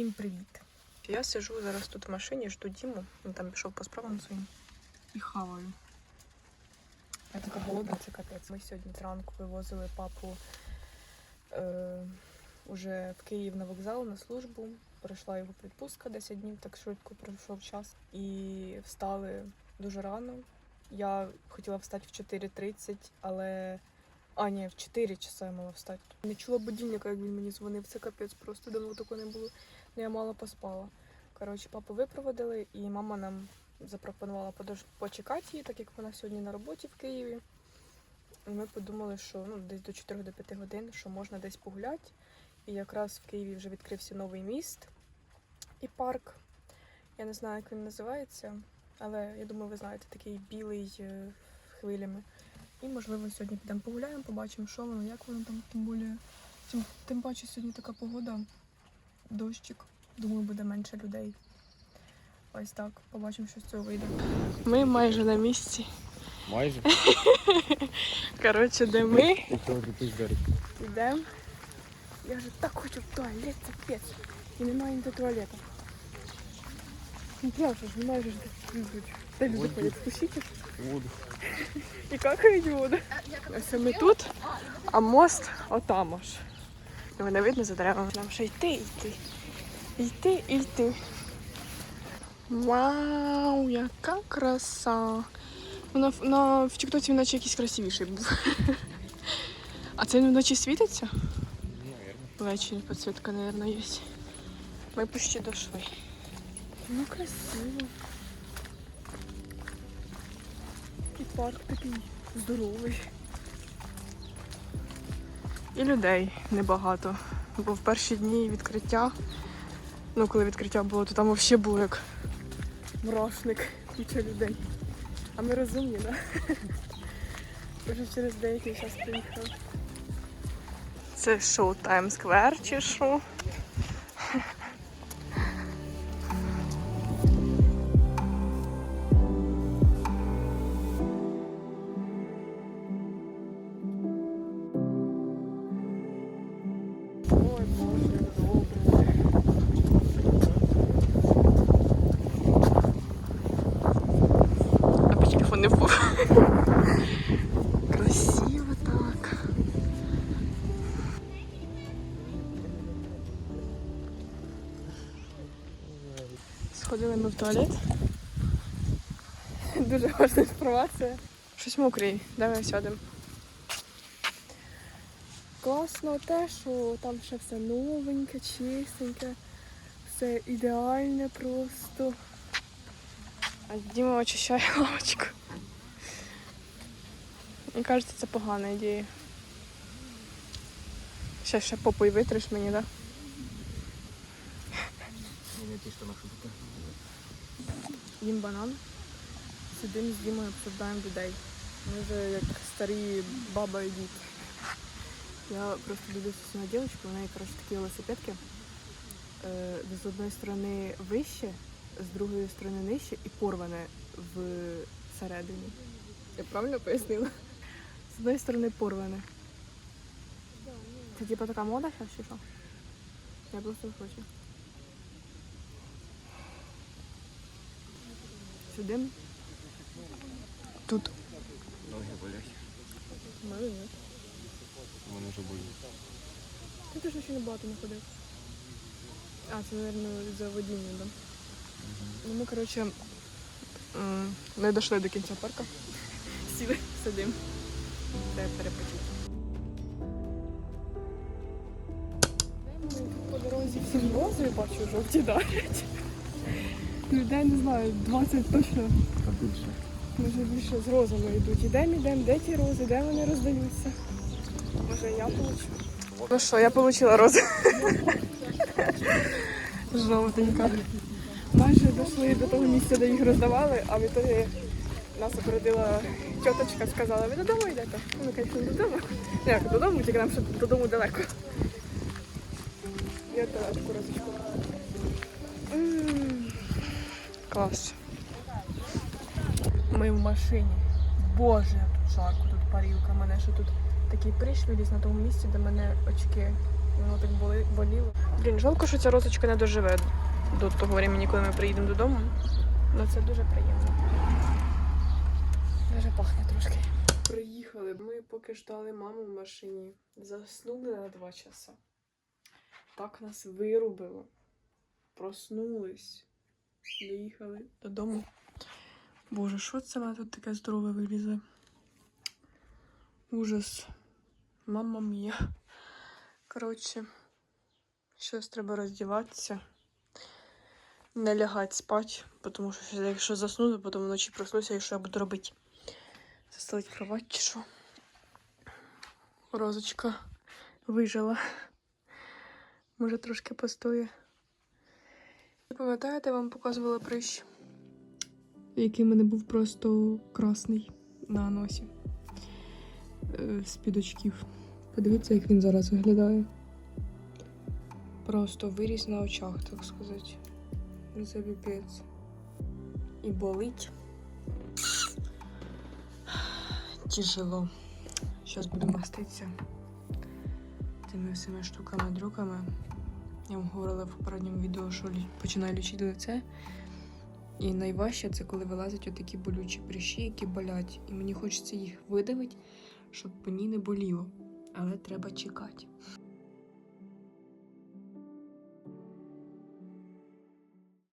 Всім привіт! Я сижу зараз тут в машині, жду Діму. Він там пішов по справам своїм і хаваю. Я така голодна, це капець. Ми сьогодні зранку вивозили папу е, уже в Київ на вокзал на службу. Пройшла його відпустка 10 днів, так швидко пройшов час. І встали дуже рано. Я хотіла встати в 4.30, але. А, ні, в 4 часа я мала встати. Не чула будильника, як він мені дзвонив. Це капець, просто давно такого не було. Ну, я мало поспала. Коротше, папу випроводили, і мама нам запропонувала почекати її, так як вона сьогодні на роботі в Києві. І ми подумали, що ну, десь до 4 до 5 годин, що можна десь погуляти. І якраз в Києві вже відкрився новий міст і парк. Я не знаю, як він називається, але я думаю, ви знаєте, такий білий е, хвилями. І, можливо, сьогодні підемо погуляємо, побачимо, що воно, як воно там тим більше. Тим, тим паче сьогодні така погода, дощик. Думаю, буде менше людей. Ось так, побачимо, що з цього вийде. Ми майже на місці. Майже. Коротше, де ми йдемо. Я вже так хочу в туалет, це пець. І немає ніде туалету. Ну правда ж, немає ж де люди Воду. ходять? Спустіть Воду. і какають воду. Ось ми тут, а мост отам аж. Його не видно за деревами. Нам ще йти, йти. Йти і йти. Вау, яка краса. Вона в- на, в Тіктоці він наче якийсь красивіший був. А це він вночі світиться? Ввечері підсвітка, мабуть, є. Ми почти дошли. Ну, красиво. І парк такий здоровий. І людей небагато. Бо в перші дні відкриття, ну коли відкриття було, то там взагалі був як мурашник, куча людей. А ми розумні. Да? Вже через деякий час приїхали. Це шоу Тайм Сквер чи що? Аби телефон не впав. Красиво так. Сходили ми в туалет. Дуже важна інформація. Щось мокрий, давай сядемо. Класно те, що там ще все новеньке, чистеньке, все ідеальне просто. А Діма очищає лавочку. Мені кажеться, це погана ідея. Ще ще попою витриш мені, так? Да? Їм банан. Сидимо з Дімою, обсуждаємо людей. Ми вже як старі баба і дід. Я просто дивлюся на дівчинку, у неї коротше, такі велосипедки. Е, з одної сторони вище, з другої сторони нижче і порване всередині. Я правильно пояснила? З одної сторони порване. Це типа така мода зараз чи що? Я просто хочу. Сюди. Тут. Ноги болять. Мене ні. Болить. Ти теж ще не багато не ходив. А, це, мабуть, за водіння, да? Ну, ми, коротше, не дійшли до кінця парка. Сіли, сидимо. Треба перепочити. По дорозі всім рози бачу, жовті дарять. Людей не знаю, 20 точно. А більше. Може більше з розами йдуть. Ідемо, ідемо, де ті рози, де вони роздаються. Може я получу. Ну що, я отримала рози. Жовтенька. Майже дійшли до того місця, де їх роздавали, а в ітогі нас опередила тіточка, сказала, ви додому йдете? Ну, звісно, додому. Ну, Як додому, тільки нам ще додому далеко. Я телечку розочку. Клас. Ми в машині. Боже, як тут жарко, тут парілка. Мене ще тут такий прищ виліз на тому місці, де мене очки Воно так боли, боліло. Блін, жалко, що ця розочка не доживе до того времени, коли ми приїдемо додому. Ну це дуже приємно. Даже пахне трошки. Приїхали. Ми поки ждали маму в машині. Заснули на два часа. Так нас вирубило. Проснулись. Доїхали додому. Боже, що це мене тут таке здорове вилізе? Ужас. Мама мія. Коротше, щось треба роздіватися. Не лягати спати, тому що якщо засну, то потім вночі проснуся і що я буду робити? Застелить кровать чи що? Розочка вижила. Може трошки постоє. Пам'ятаєте, вам показувала прищ, який в мене був просто красний на носі е, з-під очків. Подивіться, як він зараз виглядає. Просто виріс на очах, так сказати. Ну, Це піпець. І болить. Тяжело. Зараз буду маститися тими всіма штуками-дрюками. Я вам говорила в попередньому відео, що починаю лічити лице. І найважче це коли вилазять отакі болючі прищі, які болять. І мені хочеться їх видавити, щоб мені не боліло. Але треба чекати.